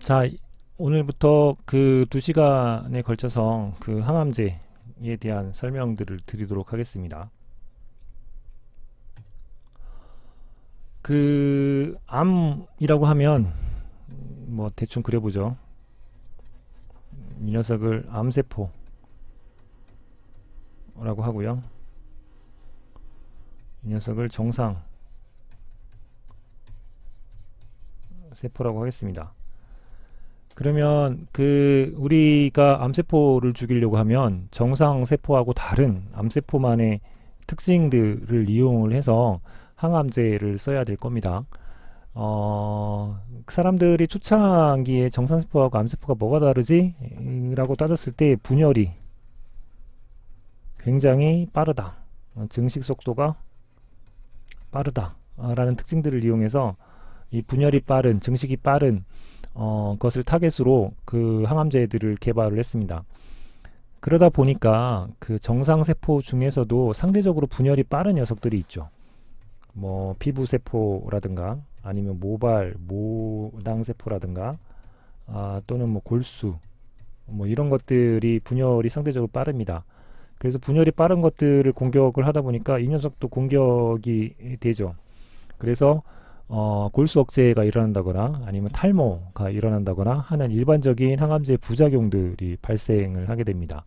자, 오늘부터 그 두 시간에 걸쳐서 그 항암제에 대한 설명들을 드리도록 하겠습니다. 그 암이라고 하면 뭐 대충 그려보죠. 이 녀석을 암세포라고 하고요. 이 녀석을 정상 세포라고 하겠습니다. 그러면 그 우리가 암세포를 죽이려고 하면 정상 세포하고 다른 암세포만의 특징들을 이용을 해서 항암제를 써야 될 겁니다. 어, 그 사람들이 초창기에 정상세포하고 암세포가 뭐가 다르지? 라고 따졌을 때 분열이 굉장히 빠르다. 어, 증식 속도가 빠르다. 라는 특징들을 이용해서 이 분열이 빠른, 증식이 빠른 어, 것을 타겟으로 그 항암제들을 개발을 했습니다. 그러다 보니까 그 정상세포 중에서도 상대적으로 분열이 빠른 녀석들이 있죠. 뭐 피부세포라든가 아니면 모발, 모낭세포라든가 아, 또는 뭐 골수 뭐 이런 것들이 분열이 상대적으로 빠릅니다. 그래서 분열이 빠른 것들을 공격을 하다 보니까 이 녀석도 공격이 되죠. 그래서 어, 골수 억제가 일어난다거나 아니면 탈모가 일어난다거나 하는 일반적인 항암제 부작용들이 발생을 하게 됩니다.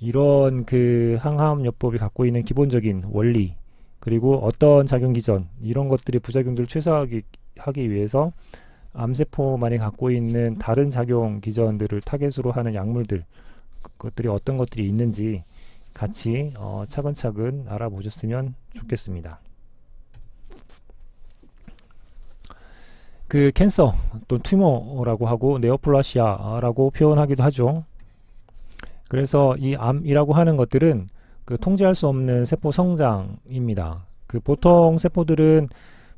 이런 그 항암요법이 갖고 있는 기본적인 원리 그리고 어떤 작용 기전 이런 것들의 부작용들을 최소화하기 하기 위해서 암세포만이 갖고 있는 다른 작용 기전들을 타겟으로 하는 약물들 그것들이 어떤 것들이 있는지 같이 어, 차근차근 알아보셨으면 좋겠습니다. 그 캔서 또 튜머라고 하고 네오플라시아라고 표현하기도 하죠. 그래서 이 암이라고 하는 것들은 그 통제할 수 없는 세포 성장입니다. 그 보통 세포들은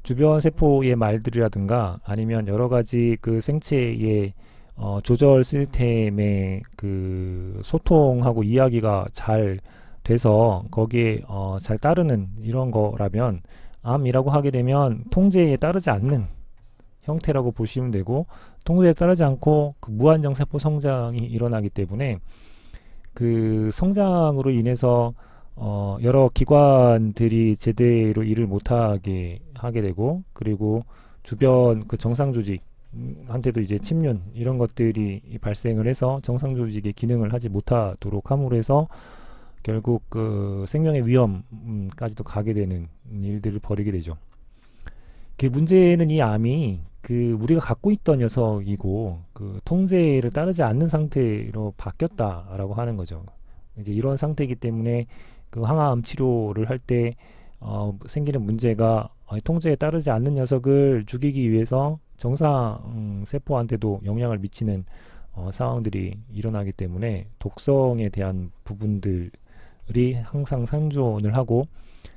주변 세포의 말들이라든가 아니면 여러 가지 그 생체의 어, 조절 시스템의 그 소통하고 이야기가 잘 돼서 거기에 어, 잘 따르는 이런 거라면 암이라고 하게 되면 통제에 따르지 않는 형태라고 보시면 되고 통제에 따르지 않고 그 무한정 세포 성장이 일어나기 때문에 그 성장으로 인해서 어 여러 기관들이 제대로 일을 못하게 하게 되고 그리고 주변 그 정상 조직 한테도 이제 침륜 이런 것들이 발생을 해서 정상 조직의 기능을 하지 못하도록 함으로 해서 결국 그 생명의 위험까지도 가게 되는 일들을 벌이게 되죠. 그 문제는 이 암이 그 우리가 갖고 있던 녀석이고 그 통제를 따르지 않는 상태로 바뀌었다라고 하는 거죠. 이제 이런 상태이기 때문에 그 항암 치료를 할때 어, 생기는 문제가 어, 통제에 따르지 않는 녀석을 죽이기 위해서 정상 음, 세포한테도 영향을 미치는 어, 상황들이 일어나기 때문에 독성에 대한 부분들이 항상 상존을 하고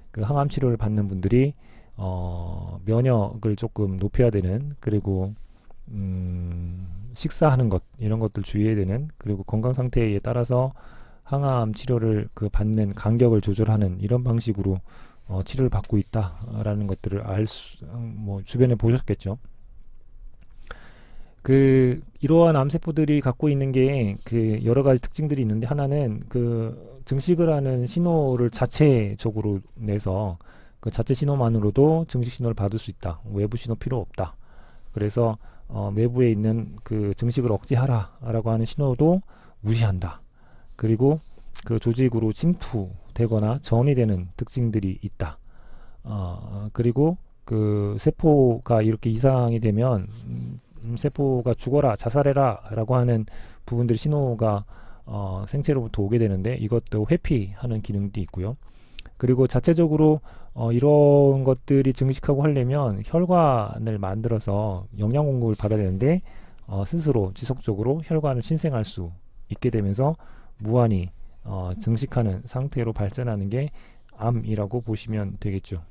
그 항암 치료를 받는 분들이 어, 면역을 조금 높여야 되는 그리고 음, 식사하는 것 이런 것들 주의해야 되는 그리고 건강 상태에 따라서 항암 치료를 그 받는 간격을 조절하는 이런 방식으로 어, 치료를 받고 있다라는 것들을 알 수, 뭐 주변에 보셨겠죠. 그 이러한 암세포들이 갖고 있는 게 그 여러 가지 특징들이 있는데 하나는 그 증식을 하는 신호를 자체적으로 내서 그 자체 신호만으로도 증식 신호를 받을 수 있다. 외부 신호 필요 없다. 그래서 어, 외부에 있는 그 증식을 억제하라라고 하는 신호도 무시한다. 그리고 그 조직으로 침투되거나 전이 되는 특징들이 있다. 어, 그리고 그 세포가 이렇게 이상이 되면 음, 세포가 죽어라, 자살해라라고 하는 부분들 신호가 어, 생체로부터 오게 되는데 이것도 회피하는 기능도 있고요. 그리고 자체적으로 어, 이런 것들이 증식하고 하려면 혈관을 만들어서 영양 공급을 받아야 되는데 어, 스스로 지속적으로 혈관을 신생할 수 있게 되면서 무한히 어, 증식하는 상태로 발전하는 게 암이라고 보시면 되겠죠.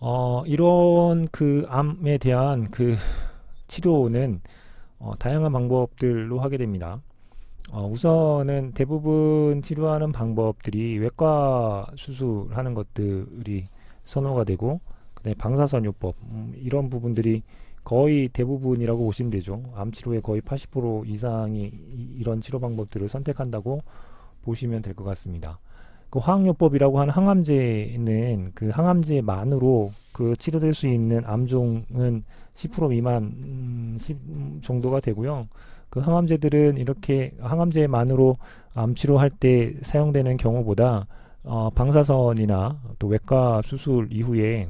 어, 이런 그 암에 대한 그 치료는 어, 다양한 방법들로 하게 됩니다. 어, 우선은 대부분 치료하는 방법들이 외과 수술하는 것들이 선호가 되고 그다음에 방사선요법 음, 이런 부분들이 거의 대부분이라고 보시면 되죠. 암 치료의 거의 80% 이상이 이- 이런 치료 방법들을 선택한다고 보시면 될 것 같습니다. 그 화학요법이라고 하는 항암제는 그 항암제만으로 그 치료될 수 있는 암종은 10% 미만 음, 10 정도가 되고요. 그 항암제들은 이렇게 항암제만으로 암 치료할 때 사용되는 경우보다 어, 방사선이나 또 외과 수술 이후에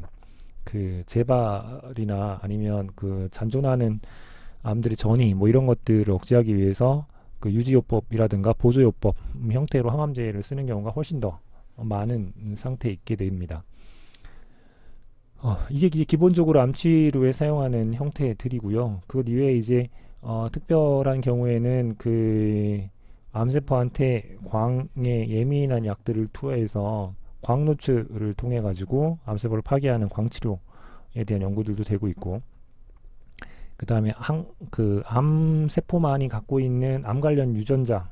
그 재발이나 아니면 그 잔존하는 암들의 전이 뭐 이런 것들을 억제하기 위해서 그 유지요법이라든가 보조요법 형태로 항암제를 쓰는 경우가 훨씬 더 많은 상태에 있게 됩니다. 어, 이게 기본적으로 암치료에 사용하는 형태들이고요. 그것 이외에 이제 어, 특별한 경우에는 그 암세포한테 광에 예민한 약들을 투여해서 광 노출을 통해 가지고 암세포를 파괴하는 광치료에 대한 연구들도 되고 있고 그 다음에 그 암세포만이 갖고 있는 암 관련 유전자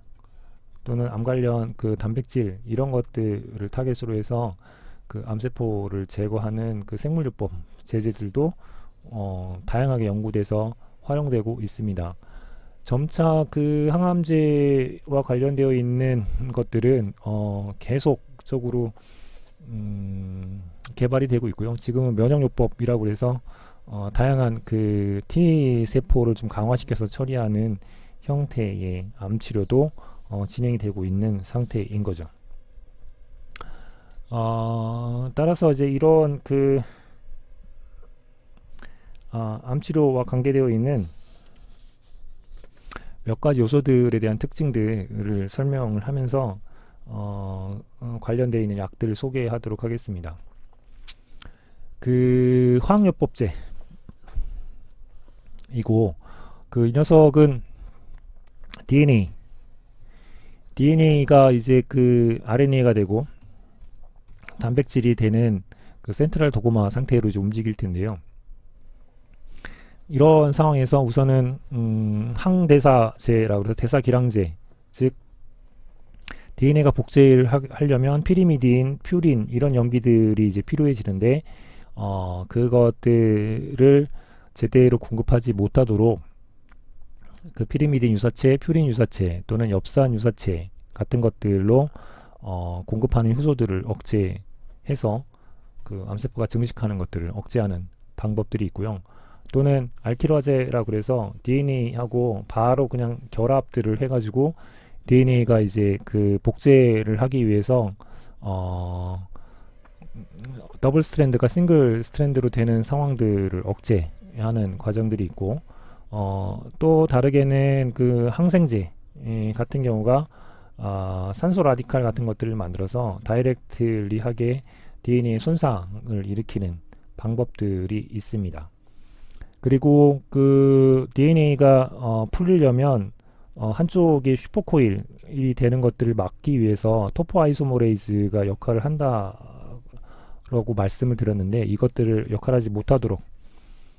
또는 암 관련 그 단백질 이런 것들을 타겟으로 해서 그 암세포를 제거하는 그 생물요법 제제들도 어, 다양하게 연구돼서 활용되고 있습니다. 점차 그 항암제와 관련되어 있는 것들은 어, 계속적으로 음, 개발이 되고 있고요. 지금은 면역요법이라고 해서 어, 다양한 그 T 세포를 좀 강화시켜서 처리하는 형태의 암 치료도 어, 진행이 되고 있는 상태인 거죠. 어, 따라서 이제 이런 그 아, 암 치료와 관계되어 있는 몇 가지 요소들에 대한 특징들을 설명을 하면서 어, 어, 관련되어 있는 약들을 소개하도록 하겠습니다. 그 화학요법제 이고 그 녀석은 DNA DNA가 이제 그 RNA가 되고 단백질이 되는 그 센트럴 도고마 상태로 이제 움직일 텐데요. 이런 상황에서 우선은 음, 항대사제라고 해서 대사기량제 즉 DNA가 복제를 하, 하려면 피리미딘, 퓨린 이런 염기들이 이제 필요해지는데 어, 그것들을 제대로 공급하지 못하도록 그 피리미딘 유사체, 퓨린 유사체 또는 엽산 유사체 같은 것들로 어, 공급하는 효소들을 억제해서 그 암세포가 증식하는 것들을 억제하는 방법들이 있고요. 또는 알키로아제라고 그래서 DNA하고 바로 그냥 결합들을 해가지고 DNA가 이제 그 복제를 하기 위해서 어, 더블 스트랜드가 싱글 스트랜드로 되는 상황들을 억제하는 과정들이 있고 어, 또 다르게는 그 항생제 같은 경우가 아, 산소 라디칼 같은 것들을 만들어서 다이렉트리하게 DNA 손상을 일으키는 방법들이 있습니다. 그리고 그 DNA가 어, 풀리려면 어, 한쪽에 슈퍼코일이 되는 것들을 막기 위해서 토포아이소모레이즈가 역할을 한다라고 말씀을 드렸는데 이것들을 역할하지 못하도록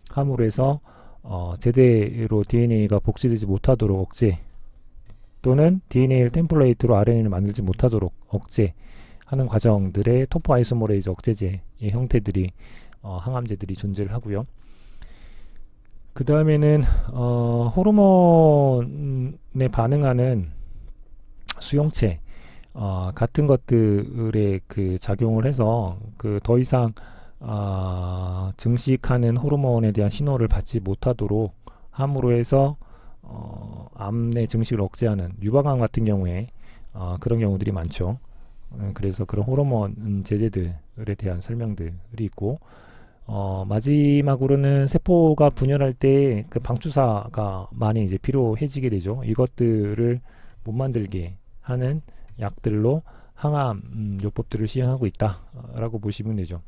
함으로 해서 어, 제대로 DNA가 복제되지 못하도록 억제 또는 DNA를 템플레이트로 RNA를 만들지 못하도록 억제하는 과정들의 토포아이소모레이즈 억제제의 형태들이 어, 항암제들이 존재를 하고요. 그 다음에는 어, 호르몬에 반응하는 수용체 어, 같은 것들의 그 작용을 해서 그 더 이상 어, 증식하는 호르몬에 대한 신호를 받지 못하도록 함으로 해서 어, 암내 증식을 억제하는 유방암 같은 경우에 어, 그런 경우들이 많죠. 음, 그래서 그런 호르몬 제제들에 대한 설명들이 있고 어, 마지막으로는 세포가 분열할 때 그 방추사가 많이 이제 필요해지게 되죠. 이것들을 못 만들게 하는 약들로 항암 음, 요법들을 시행하고 있다라고 보시면 되죠.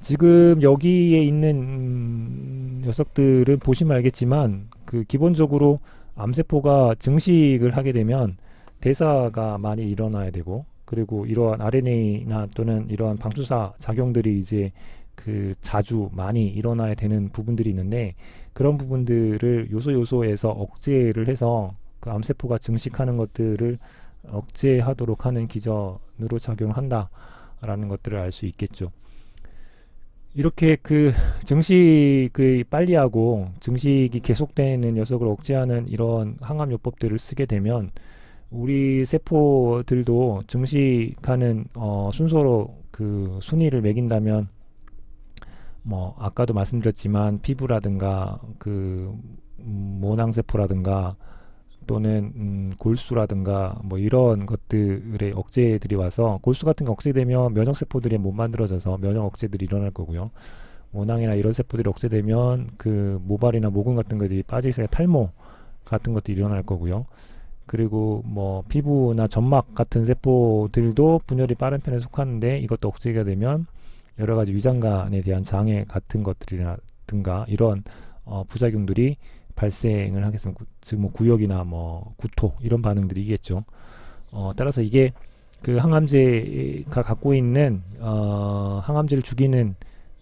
지금 여기에 있는 음, 녀석들은 보시면 알겠지만 그 기본적으로 암세포가 증식을 하게 되면 대사가 많이 일어나야 되고 그리고 이러한 RNA나 또는 이러한 방추사 작용들이 이제 그 자주 많이 일어나야 되는 부분들이 있는데 그런 부분들을 요소 요소에서 억제를 해서 그 암세포가 증식하는 것들을 억제하도록 하는 기전으로 작용을 한다라는 것들을 알 수 있겠죠. 이렇게 그 증식을 빨리 하고 증식이 계속되는 녀석을 억제하는 이런 항암요법들을 쓰게 되면 우리 세포들도 증식하는 어, 순서로 그 순위를 매긴다면 뭐 아까도 말씀드렸지만 피부라든가 그 음, 모낭세포라든가 또는 음, 골수라든가 뭐 이런 것들의 억제들이 와서 골수 같은 게 억제되면 면역 세포들이 못 만들어져서 면역 억제들이 일어날 거고요. 모낭이나 이런 세포들이 억제되면 그 모발이나 모근 같은 것들이 빠지게 탈모 같은 것들이 일어날 거고요. 그리고 뭐 피부나 점막 같은 세포들도 분열이 빠른 편에 속하는데 이것도 억제가 되면 여러 가지 위장관에 대한 장애 같은 것들이라든가 이런 어, 부작용들이 발생을 하겠습니다. 즉 뭐 구역이나 뭐 구토 이런 반응들이 있겠죠. 어, 따라서 이게 그 항암제가 갖고 있는 어, 항암제를 죽이는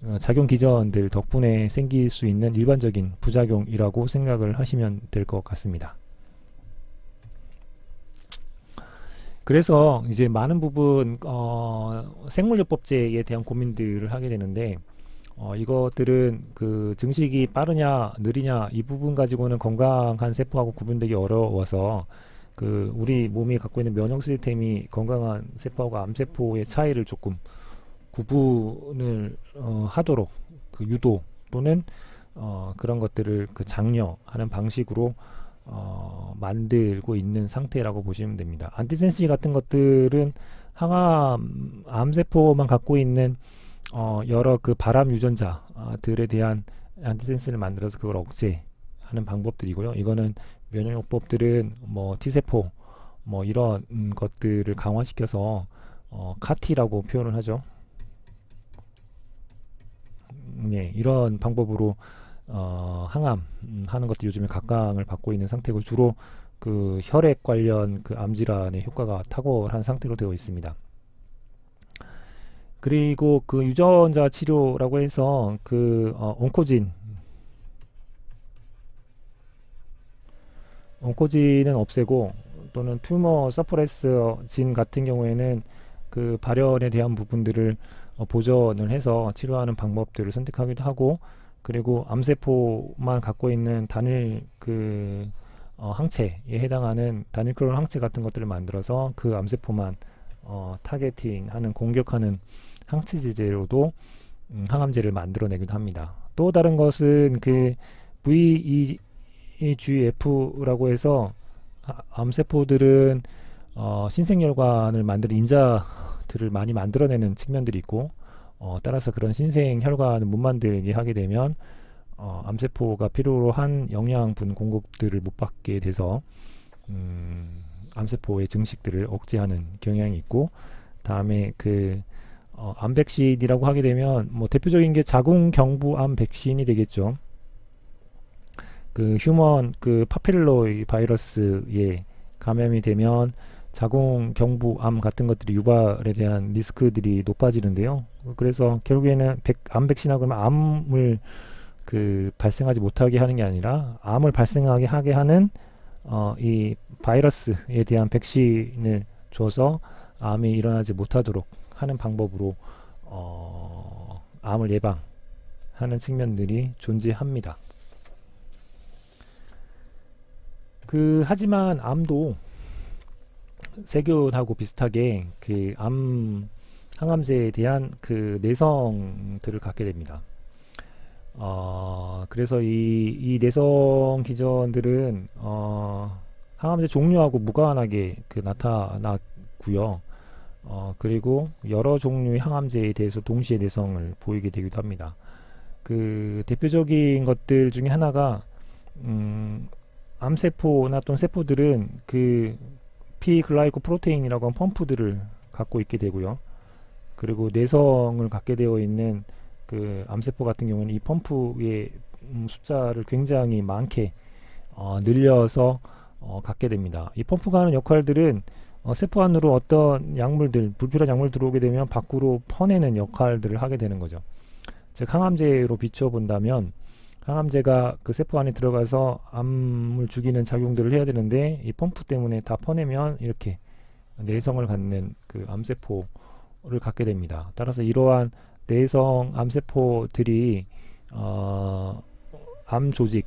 어, 작용 기전들 덕분에 생길 수 있는 일반적인 부작용이라고 생각을 하시면 될 것 같습니다. 그래서 이제 많은 부분 어, 생물요법제에 대한 고민들을 하게 되는데 어, 이것들은 그 증식이 빠르냐 느리냐 이 부분 가지고는 건강한 세포하고 구분되기 어려워서 그 우리 몸이 갖고 있는 면역 시스템이 건강한 세포하고 암세포의 차이를 조금 구분을 어, 하도록 그 유도 또는 어, 그런 것들을 그 장려하는 방식으로 어, 만들고 있는 상태라고 보시면 됩니다. 안티센시 같은 것들은 항암 암세포만 갖고 있는 어, 여러 그 발암 유전자들에 대한 안티센스를 만들어서 그걸 억제하는 방법들이고요. 이거는 면역요법들은 뭐 T세포 뭐 이런 음, 것들을 강화시켜서 어, 카티라고 표현을 하죠. 음, 예, 이런 방법으로 어, 항암 음, 하는 것도 요즘에 각광을 받고 있는 상태고 주로 그 혈액 관련 그 암 질환의 효과가 탁월한 상태로 되어 있습니다. 그리고 그 유전자 치료라고 해서 그 어, 온코진 온코진은 없애고 또는 튜머 서프레스 진 같은 경우에는 그 발현에 대한 부분들을 어, 보전을 해서 치료하는 방법들을 선택하기도 하고 그리고 암세포만 갖고 있는 단일 그 어, 항체에 해당하는 단일 클론 항체 같은 것들을 만들어서 그 암세포만 어, 타겟팅하는 공격하는 항체 제제로도 음, 항암제를 만들어내기도 합니다. 또 다른 것은 그 VEGF라고 해서 아, 암세포들은 어, 신생혈관을 만드는 인자들을 많이 만들어내는 측면들이 있고 어, 따라서 그런 신생 혈관을 못 만들게 하게 되면 어, 암세포가 필요로 한 영양분 공급들을 못 받게 돼서 음, 암세포의 증식들을 억제하는 경향이 있고 다음에 그 어, 암 백신이라고 하게 되면 뭐 대표적인 게 자궁 경부암 백신이 되겠죠. 그 휴먼 그 파필로이 바이러스에 감염이 되면 자궁 경부암 같은 것들이 유발에 대한 리스크들이 높아지는데요. 그래서 결국에는 백, 암 백신하고 그러면 암을 그 발생하지 못하게 하는 게 아니라 암을 발생하게 하게 하는 어, 이 바이러스에 대한 백신을 줘서 암이 일어나지 못하도록 하는 방법으로 어, 암을 예방하는 측면들이 존재합니다. 그 하지만 암도 세균하고 비슷하게 그 암 항암제에 대한 그 내성들을 갖게 됩니다. 어, 그래서 이, 이 내성 기전들은 어, 항암제 종류하고 무관하게 그 나타나고요. 어, 그리고 여러 종류의 항암제에 대해서 동시에 내성을 보이게 되기도 합니다. 그 대표적인 것들 중에 하나가 음, 암세포나 또는 세포들은 그 피글라이코 프로테인이라고 하는 펌프들을 갖고 있게 되고요. 그리고 내성을 갖게 되어 있는 그 암세포 같은 경우는 이 펌프의 음, 숫자를 굉장히 많게 어, 늘려서 어, 갖게 됩니다. 이 펌프가 하는 역할들은 어, 세포 안으로 어떤 약물들, 불필요한 약물 들어오게 되면 밖으로 퍼내는 역할들을 하게 되는 거죠. 즉 항암제로 비춰 본다면 항암제가 그 세포 안에 들어가서 암을 죽이는 작용들을 해야 되는데 이 펌프 때문에 다 퍼내면 이렇게 내성을 갖는 그 암세포를 갖게 됩니다. 따라서 이러한 내성 암세포들이 어, 암 조직에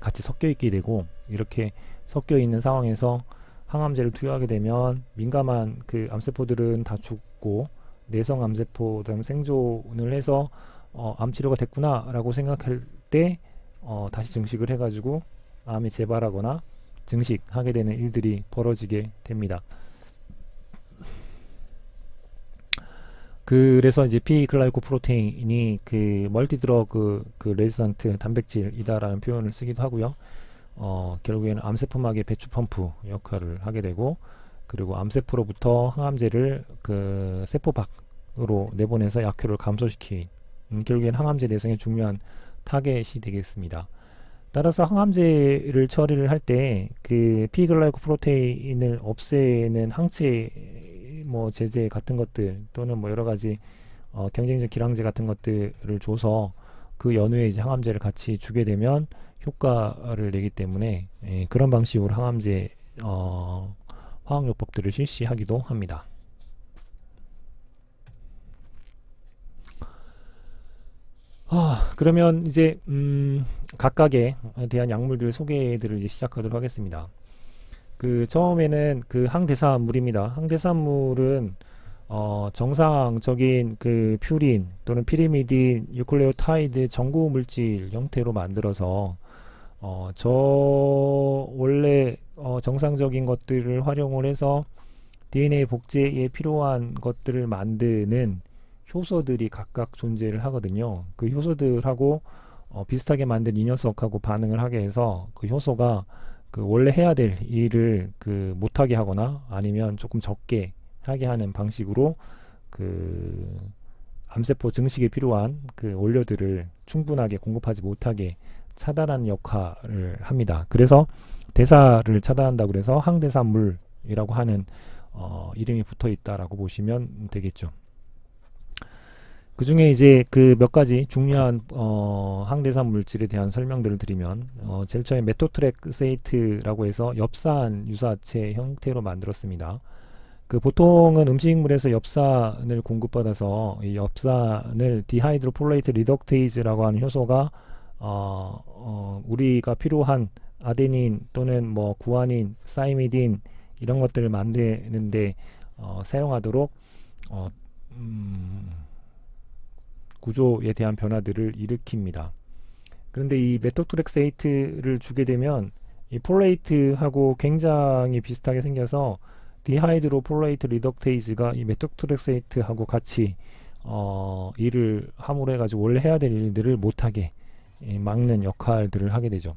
같이 섞여 있게 되고 이렇게 섞여 있는 상황에서 항암제를 투여하게 되면 민감한 그 암세포들은 다 죽고 내성 암세포들 생존을 해서 어, 암 치료가 됐구나라고 생각할 때 어, 다시 증식을 해가지고 암이 재발하거나 증식하게 되는 일들이 벌어지게 됩니다. 그래서 이제 피글라이코 프로테인이 그 멀티드러그 그 레지던트 단백질이다라는 표현을 쓰기도 하고요. 어, 결국에는 암세포막의 배출 펌프 역할을 하게 되고 그리고 암세포로부터 항암제를 그 세포 밖으로 내보내서 약효를 감소시키 음, 결국엔 항암제 내성의 중요한 타겟이 되겠습니다. 따라서 항암제를 처리를 할 때 그 피글라이코 프로테인을 없애는 항체 뭐 제제 같은 것들 또는 뭐 여러 가지 어, 경쟁적 기량제 같은 것들을 줘서 그 연후에 이제 항암제를 같이 주게 되면 효과를 내기 때문에 예, 그런 방식으로 항암제 어, 화학요법들을 실시하기도 합니다. 아, 그러면 이제 음, 각각에 대한 약물들 소개들을 이제 시작하도록 하겠습니다. 그 처음에는 그 항대사물입니다. 항대사물은 어, 정상적인 그 퓨린 또는 피리미딘, 유클레오타이드 전구 물질 형태로 만들어서 어, 저 원래 어, 정상적인 것들을 활용을 해서 DNA 복제에 필요한 것들을 만드는 효소들이 각각 존재를 하거든요. 그 효소들하고 어, 비슷하게 만든 이 녀석하고 반응을 하게 해서 그 효소가 그 원래 해야 될 일을 그 못하게 하거나 아니면 조금 적게 하게 하는 방식으로 그 암세포 증식에 필요한 그 원료들을 충분하게 공급하지 못하게 차단하는 역할을 합니다. 그래서 대사를 차단한다고 그래서 항대사물이라고 하는 어, 이름이 붙어 있다라고 보시면 되겠죠. 그 중에 이제 그 몇 가지 중요한 어, 항대사 물질에 대한 설명들을 드리면 어, 제일 처음에 메토트렉세이트라고 해서 엽산 유사체 형태로 만들었습니다. 그 보통은 음식물에서 엽산을 공급받아서 이 엽산을 디하이드로폴레이트 리덕테이즈라고 하는 효소가 어, 어, 우리가 필요한 아데닌 또는 뭐 구아닌, 사이미딘 이런 것들을 만드는데 어, 사용하도록 어, 음, 구조에 대한 변화들을 일으킵니다. 그런데 이 메토트렉세이트를 주게 되면 이 폴레이트하고 굉장히 비슷하게 생겨서 디하이드로 폴레이트 리덕테이즈가 이 메토트렉세이트하고 같이 어, 일을 함으로 해가지고 원래 해야 될 일들을 못하게 예, 막는 역할들을 하게 되죠.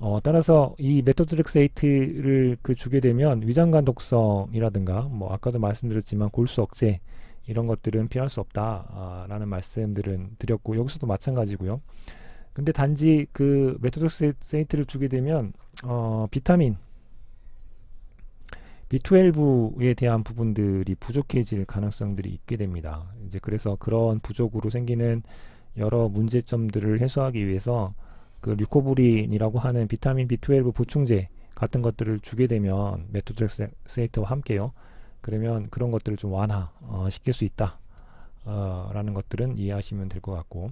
어, 따라서 이 메토트렉세이트를 그 주게 되면 위장관 독성이라든가 뭐 아까도 말씀드렸지만 골수 억제 이런 것들은 피할 수 없다라는 말씀들은 드렸고 여기서도 마찬가지고요. 근데 단지 그 메토독세이트를 주게 되면 어, 비타민 B12에 대한 부분들이 부족해질 가능성들이 있게 됩니다. 이제 그래서 그런 부족으로 생기는 여러 문제점들을 해소하기 위해서 그 류코브린이라고 하는 비타민 B12 보충제 같은 것들을 주게 되면 메토트렉세이트와 함께요. 그러면 그런 것들을 좀 완화 어, 시킬 수 있다. 어, 라는 것들은 이해하시면 될 것 같고.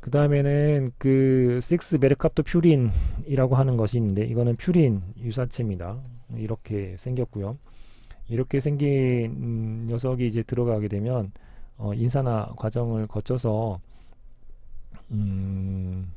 그 다음에는 그 6 메르캅토 퓨린이라고 하는 것이 있는데 이거는 퓨린 유사체입니다. 이렇게 생겼고요. 이렇게 생긴 녀석이 이제 들어가게 되면 어, 인산화 과정을 거쳐서 음,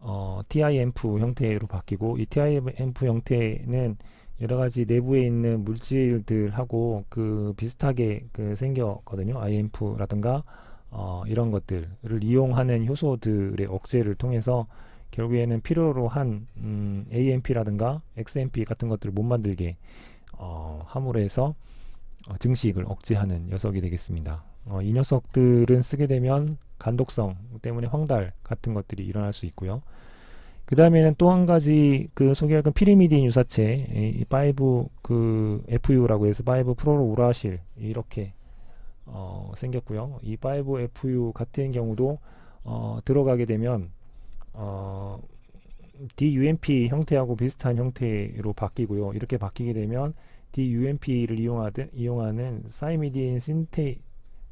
어, TIMF 형태로 바뀌고 이 TIMF 형태는 여러 가지 내부에 있는 물질들하고 그 비슷하게 그 생겼거든요. IMF라든가 어, 이런 것들을 이용하는 효소들의 억제를 통해서 결국에는 필요로 한 음, AMP라든가 XMP 같은 것들을 못 만들게 어, 함으로 해서 어, 증식을 억제하는 녀석이 되겠습니다. 어, 이 녀석들은 쓰게 되면 간독성 때문에 황달 같은 것들이 일어날 수 있고요. 그 다음에는 또 한 가지 그 소개할 건 피리미딘 유사체 이5그 FU라고 해서 5 프로로 우라실 이렇게 어, 생겼고요. 이 5 FU 같은 경우도 어, 들어가게 되면 어, DUMP 형태하고 비슷한 형태로 바뀌고요. 이렇게 바뀌게 되면 DUMP를 이용하든 이용하는 사이미딘 신테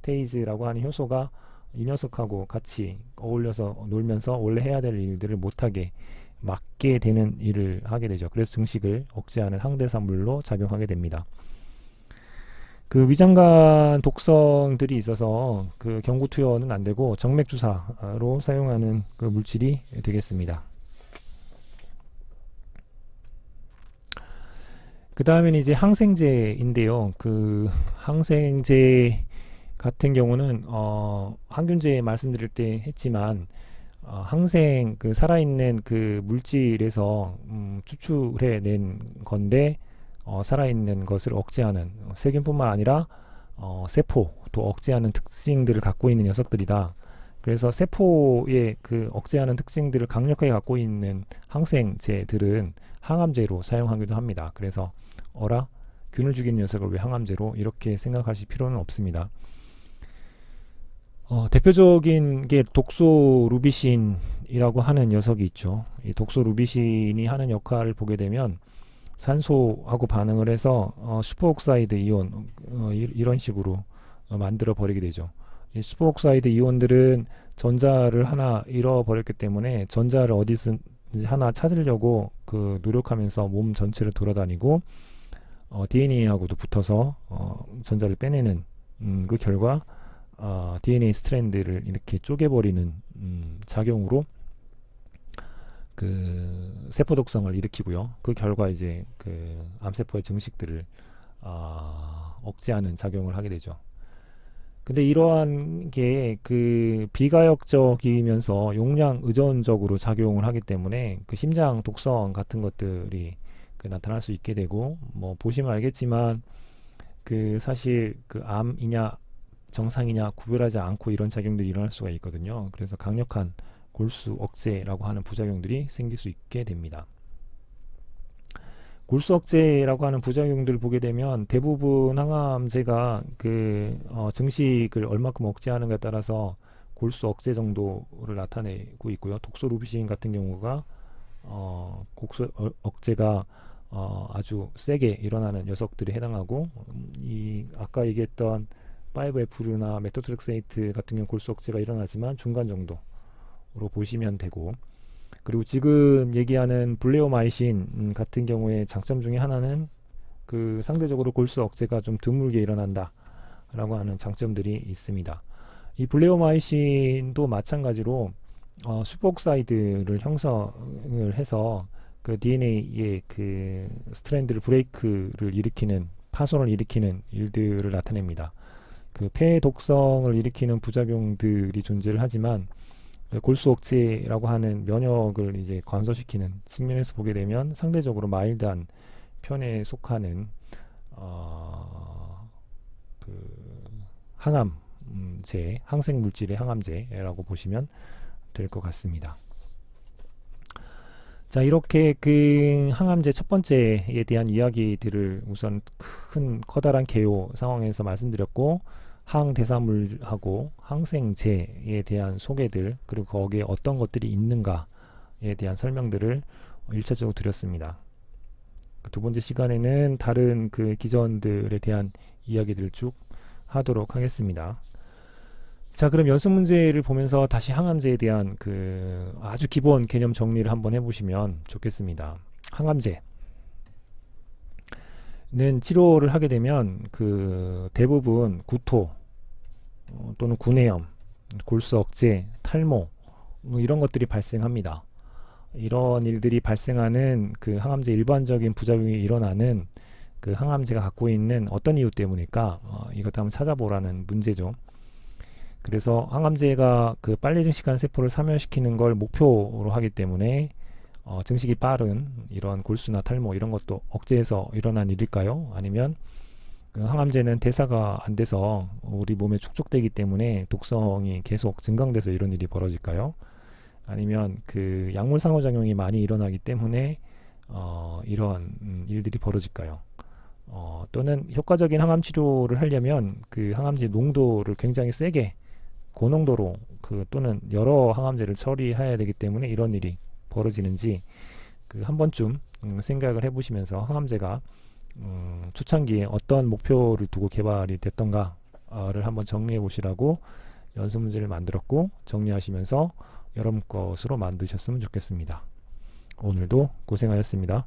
테이즈라고 하는 효소가 이 녀석하고 같이 어울려서 놀면서 원래 해야 될 일들을 못하게 막게 되는 일을 하게 되죠. 그래서 증식을 억제하는 항대사물로 작용하게 됩니다. 그 위장관 독성들이 있어서 그 경구 투여는 안 되고 정맥 주사로 사용하는 그 물질이 되겠습니다. 그 다음에는 이제 항생제인데요. 그 항생제 같은 경우는 어 항균제 말씀드릴 때 했지만 어 항생 그 살아있는 그 물질에서 음 추출해낸 건데 어 살아있는 것을 억제하는 어, 세균뿐만 아니라 어 세포도 억제하는 특징들을 갖고 있는 녀석들이다. 그래서 세포의 그 억제하는 특징들을 강력하게 갖고 있는 항생제들은 항암제로 사용하기도 합니다. 그래서 어라 균을 죽이는 녀석을 왜 항암제로 이렇게 생각하실 필요는 없습니다. 어, 대표적인 게 독소 루비신이라고 하는 녀석이 있죠. 이 독소 루비신이 하는 역할을 보게 되면 산소하고 반응을 해서 어, 슈퍼옥사이드 이온 어, 이, 이런 식으로 어, 만들어 버리게 되죠. 이 슈퍼옥사이드 이온들은 전자를 하나 잃어버렸기 때문에 전자를 어디서 하나 찾으려고 그 노력하면서 몸 전체를 돌아다니고 어, DNA하고도 붙어서 어, 전자를 빼내는 음, 그 결과 어, DNA 스트랜드를 이렇게 쪼개버리는 음, 작용으로 그 세포 독성을 일으키고요. 그 결과 이제 그 암세포의 증식들을 어, 억제하는 작용을 하게 되죠. 근데 이러한 게 그 비가역적이면서 용량 의존적으로 작용을 하기 때문에 그 심장 독성 같은 것들이 그 나타날 수 있게 되고 뭐 보시면 알겠지만 그 사실 그 암이냐 정상이냐 구별하지 않고 이런 작용들이 일어날 수가 있거든요. 그래서 강력한 골수 억제라고 하는 부작용들이 생길 수 있게 됩니다. 골수 억제라고 하는 부작용들을 보게 되면 대부분 항암제가 그 어, 증식을 얼마큼 억제하는가에 따라서 골수 억제 정도를 나타내고 있고요. 독소루비신 같은 경우가 어, 곡소 어, 억제가 어, 아주 세게 일어나는 녀석들이 해당하고 음, 이 아까 얘기했던 5F류나 메토트렉세이트 같은 경우 골수 억제가 일어나지만 중간 정도로 보시면 되고 그리고 지금 얘기하는 블레오마이신 음, 같은 경우에 장점 중에 하나는 그 상대적으로 골수 억제가 좀 드물게 일어난다 라고 하는 장점들이 있습니다. 이 블레오마이신도 마찬가지로 어, 슈퍼옥사이드를 형성을 해서 그 DNA의 그 스트랜드를 브레이크를 일으키는 파손을 일으키는 일들을 나타냅니다. 그 폐 독성을 일으키는 부작용들이 존재를 하지만 그 골수 억제라고 하는 면역을 이제 관소시키는 측면에서 보게 되면 상대적으로 마일드한 편에 속하는 어, 그 항암제, 항생 물질의 항암제라고 보시면 될 것 같습니다. 자, 이렇게 그 항암제 첫 번째에 대한 이야기들을 우선 큰 커다란 개요 상황에서 말씀드렸고 항대사물하고 항생제에 대한 소개들 그리고 거기에 어떤 것들이 있는가에 대한 설명들을 일차적으로 드렸습니다. 두 번째 시간에는 다른 그 기전들에 대한 이야기들을 쭉 하도록 하겠습니다. 자, 그럼 연습 문제를 보면서 다시 항암제에 대한 그 아주 기본 개념 정리를 한번 해보시면 좋겠습니다. 항암제. 는 치료를 하게 되면 그 대부분 구토 어, 또는 구내염, 골수 억제, 탈모 뭐 이런 것들이 발생합니다. 이런 일들이 발생하는 그 항암제 일반적인 부작용이 일어나는 그 항암제가 갖고 있는 어떤 이유 때문일까? 어, 이것 한번 찾아보라는 문제죠. 그래서 항암제가 그 빨리 증식한 세포를 사멸시키는 걸 목표로 하기 때문에 어, 증식이 빠른 이런 골수나 탈모 이런 것도 억제해서 일어난 일일까요? 아니면 그 항암제는 대사가 안 돼서 우리 몸에 축적되기 때문에 독성이 계속 증강돼서 이런 일이 벌어질까요? 아니면 그 약물 상호작용이 많이 일어나기 때문에 어, 이런 음, 일들이 벌어질까요? 어, 또는 효과적인 항암 치료를 하려면 그 항암제 농도를 굉장히 세게 고농도로 그 또는 여러 항암제를 처리해야 되기 때문에 이런 일이 벌어지는지 그 한 번쯤 음, 생각을 해보시면서 항암제가 음, 초창기에 어떤 목표를 두고 개발이 됐던가 문제를 한번 정리해 보시라고 연습 문제를 만들었고 정리하시면서 여러분 것으로 만드셨으면 좋겠습니다. 오늘도 고생하셨습니다.